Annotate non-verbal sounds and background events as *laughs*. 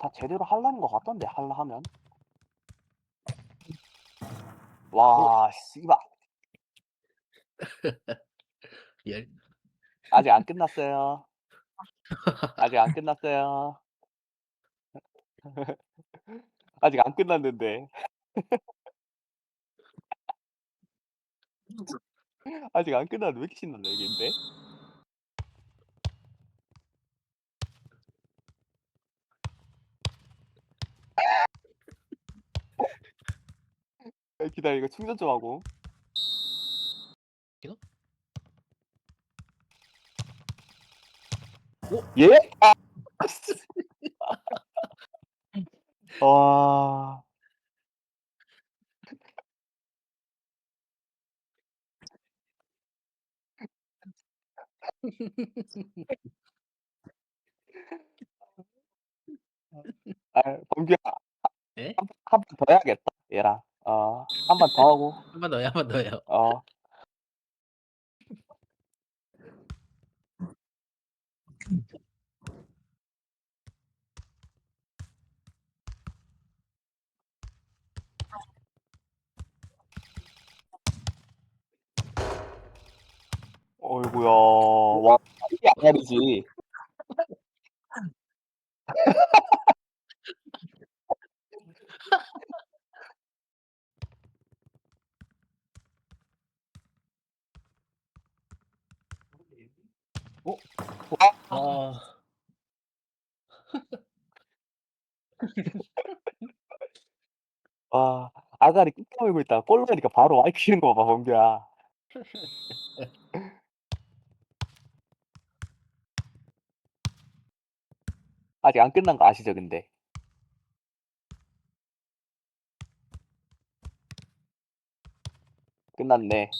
다 제대로 하려는 것 같던데 할라 하면. 와 씨발 *laughs* 예. 아직 안 끝났어요. 아직 안 끝났어요. *laughs* 아직 안 끝났는데. *laughs* 아직 안 끝났는데 왜 이렇게 신났나 여기 근데? 기다려 이거 충전 좀 하고. 이거? 예? 아. *laughs* 와. *laughs* 아, 범규야. 예? 한번 더 해야겠다. 한 번 더 하고. 한 번 더요, 한 번 더요. 어. 어이구야. 와, 이게 아니지. *laughs* 어? 와. 아. 와, 아가리 꾹 깨물고 있다가 볼 넣으니까 바로 와이 키는 거 봐, 범규야. *laughs* 아직 안 끝난 거 아시죠, 근데? 끝났네.